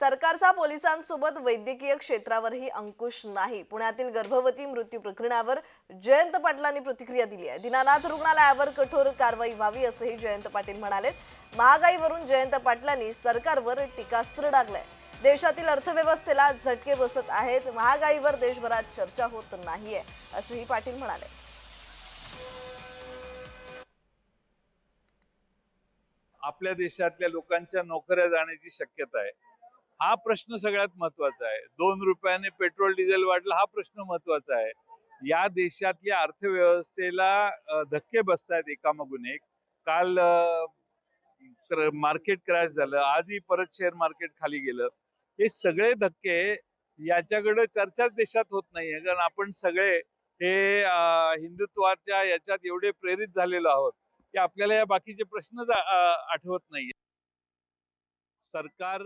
सरकारचा पोलिसांसोबत वैद्यकीय क्षेत्रावरही अंकुश नाही. पुण्यातील गर्भवती मृत्यू प्रकरणावर जयंत पाटलांनी प्रतिक्रिया दिली आहे. दिनानाथ रुग्णालयावर कठोर कारवाई व्हावी असंही जयंत पाटील म्हणालेत. महागाईवरून जयंत पाटलांनी सरकारवर टीकास्त्र डागलंय. देशातील अर्थव्यवस्थेला झटके बसत आहेत. महागाईवर देशभरात चर्चा होत नाहीये असंही पाटील म्हणाले. आपल्या देशातल्या लोकांच्या नोकऱ्या जाण्याची शक्यता आहे. हा प्रश्न सगळ्यात महत्त्वाचा आहे. दोन रुपयाने पेट्रोल डिझेल वाढलं हा प्रश्न महत्त्वाचा आहे. या देशातल्या अर्थव्यवस्थेला धक्के बसत आहेत एकामागून एक. काल मार्केट क्रॅश झालं. आजही परत शेअर मार्केट खाली गेलं. हे सगळे धक्के याच्याकडे चर्चाच देशात होत नाहीये कारण आपण सगळे हे हिंदुत्वाच्या याच्यात एवढे प्रेरित झालेलो आहोत की आपल्याला या बाकीचे प्रश्नच आठवत नाहीये. सरकार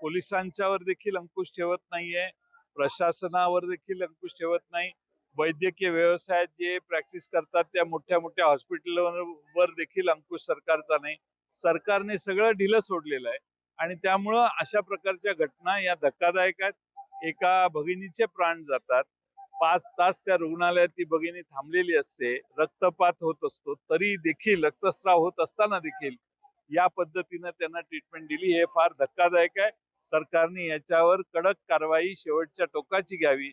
पोलिसांच्यावर देखील अंकुश ठेवत नाहीये. प्रशासनावर देखील अंकुश ठेवत नाही. वैद्यकीय व्यवसायात जे प्रॅक्टिस करतात त्या मोठ्या मोठ्या हॉस्पिटलवर देखील अंकुश सरकारचा नाही. सरकारने सगळं ढिलं सोडलेलं आहे. आणि त्यामुळं अशा प्रकारच्या घटना या धक्कादायक आहेत. एका भगिनीचे प्राण जातात. पाच तास त्या रुग्णालयात ती भगिनी थांबलेली असते. रक्तपात होत असतो. तरी देखील रक्तस्राव होत असताना देखील या पद्धतीनं त्यांना ट्रीटमेंट दिली. हे फार धक्कादायक आहे. सरकारने याच्यावर कडक कारवाई शेवटच्या टोकाची घ्यावी.